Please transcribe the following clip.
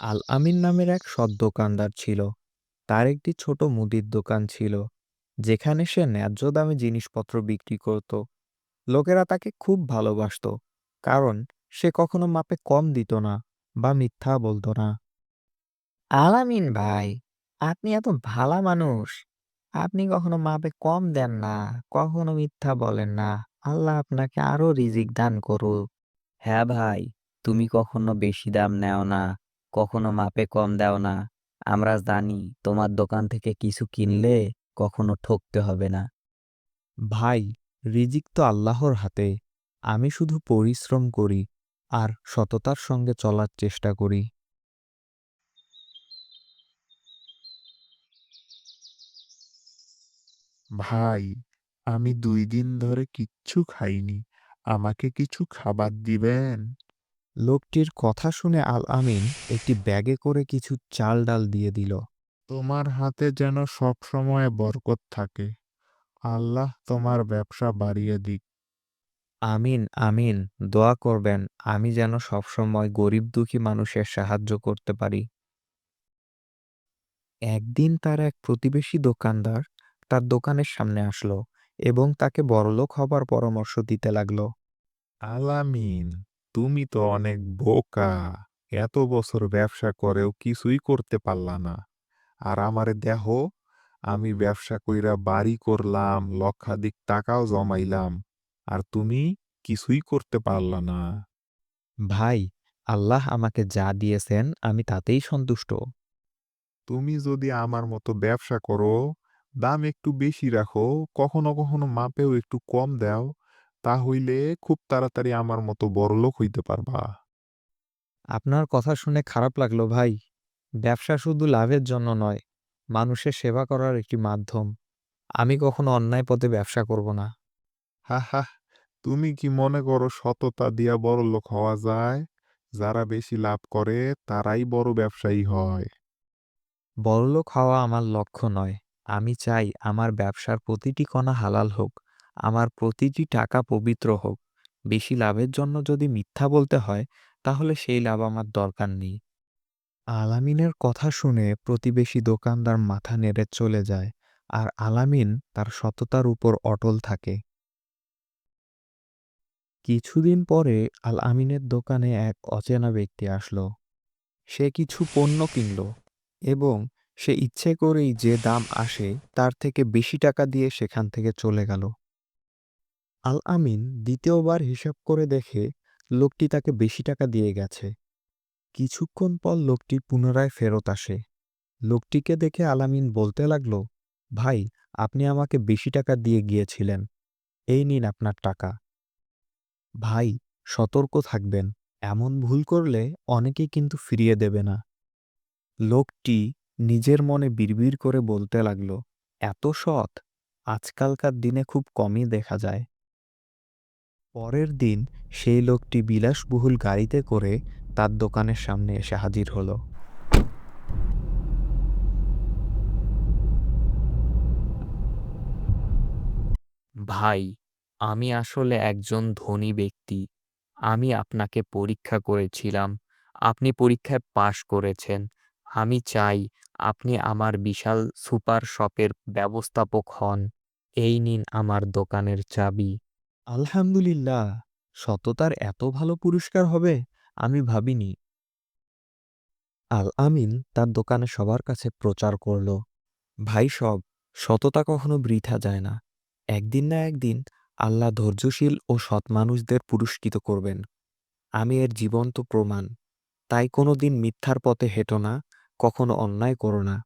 আল আমিন নামের এক সৎ দোকানদার ছিল। তার একটি ছোট মুদির দোকান ছিল যেখানে সে ন্যায্য দামে জিনিসপত্র বিক্রি করত। লোকেরা তাকে খুব ভালোবাসতো কারণ সে কখনো মাপে কম দিত না বা মিথ্যা বলতো না। আলামিন ভাই আপনি এত ভালা মানুষ। আপনি কখনো মাপে কম দেন না কখনো মিথ্যা বলেন না। আল্লাহ আপনাকে আরও রিজিক দান করুক। হ্যাঁ ভাই তুমি কখনো বেশি দাম নেও না। কখনো মাপে কম দাও না। আমরা জানি তোমার দোকান থেকে কিছু কিনলে কখনো ঠকতে হবে না। ভাই রিজিক তো আল্লাহর হাতে। আমি শুধু পরিশ্রম করি আর সততার সঙ্গে চলার চেষ্টা করি। ভাই আমি দুই দিন ধরে কিচ্ছু খাইনি। আমাকে কিছু খাবার দিবেন? লোকটির কথা শুনে আল আমিন একটি ব্যাগে করে কিছু চাল ডাল দিয়ে দিল। তোমার হাতে যেন সব সময় বরকত থাকে। আল্লাহ তোমার ব্যবসা বাড়িয়ে দিক। আমিন আমিন দোয়া করবেন আমি যেন সবসময় গরিব দুঃখী মানুষের সাহায্য করতে পারি। একদিন তার এক প্রতিবেশী দোকানদার তার দোকানের সামনে আসলো এবং তাকে বড়লোক হবার পরামর্শ দিতে লাগল। আলামিন তুমি তো অনেক বোকা। এত বছর ব্যবসা করেও কিছুই করতে পারলা না। আর আমারে দেহ আমি ব্যবসা কইরা বাড়ি করলাম লক্ষাধিক টাকাও জমাইলাম আর তুমি কিছুই করতে পারলা না। ভাই আল্লাহ আমাকে যা দিয়েছেন আমি তাতেই সন্তুষ্ট। তুমি যদি আমার মতো ব্যবসা করো দাম একটু বেশি রাখো কখনো কখনো মাপেও একটু কম দাও তাহলে খুব তাড়াতাড়ি আমার মতো বড়লোক হইতে পারবা। আপনার কথা শুনে খারাপ লাগল ভাই। ব্যবসা শুধু লাভের জন্য নয় মানুষের সেবা করার একটি মাধ্যম। আমি কখনো অন্যায় পথে ব্যবসা করব না। হা হা তুমি কি মনে করো সততা দিয়া বড় লোক হওয়া যায়? যারা বেশি লাভ করে তারাই বড় ব্যবসায়ী হয়। বড়লোক হওয়া আমার লক্ষ্য নয়। আমি চাই আমার ব্যবসার প্রতিটি কণা হালাল হোক। আমার প্রতিটি টাকা পবিত্র হোক, বেশি লাভের জন্য যদি মিথ্যা বলতে হয়, তাহলে সেই লাভ আমার দরকার নেই। আলামিনের কথা শুনে প্রতিবেশী দোকানদার মাথা নেড়ে চলে যায় আর আলামিন তার সততার উপর অটল থাকে। কিছুদিন পরে আল আমিনের দোকানে এক অচেনা ব্যক্তি আসলো। সে কিছু পণ্য কিনল এবং সে ইচ্ছে করেই যে দাম আসে তার থেকে বেশি টাকা দিয়ে সেখান থেকে চলে গেল। আল আমিন দ্বিতীয়বার হিসাব করে দেখে লোকটি তাকে বেশি টাকা দিয়ে গেছে। কিছুক্ষণ পর লোকটি পুনরায় ফেরত আসে। লোকটিকে দেখে আলামিন বলতে লাগল, ভাই, আপনি আমাকে বেশি টাকা দিয়ে গিয়েছিলেন। এই নিন আপনার টাকা। ভাই, সতর্ক থাকবেন। এমন ভুল করলে অনেকেই কিন্তু ফিরিয়ে দেবে না। লোকটি নিজের মনে বিড়বিড় করে বলতে লাগল, এত সৎ? আজকালকার দিনে খুব কমই দেখা যায়। পরের দিন সেই লোকটি বিলাসবহুল গাড়িতে করে তার দোকানের সামনে এসে হাজির হলো। ভাই, আমি আসলে একজন ধনী ব্যক্তি। আমি আপনাকে পরীক্ষা করেছিলাম। আপনি পরীক্ষায় পাশ করেছেন। আমি চাই আপনি আমার বিশাল সুপার শপের ব্যবস্থাপক হন। এই নিন আমার দোকানের চাবি। আলহামদুলিল্লাহ, সততার এত ভালো পুরস্কার হবে, আমি ভাবিনি। আল আমিন তার দোকানে সবার কাছে প্রচার করল, ভাই সব, সততা কখনো বৃথা যায় না। একদিন না একদিন আল্লাহ ধৈর্যশীল ও সৎ মানুষদের পুরস্কৃত করবেন। আমি এর জীবন্ত প্রমাণ। তাই কোনো দিন মিথ্যার পথে হেঁটো না, কখনো অন্যায় করো না।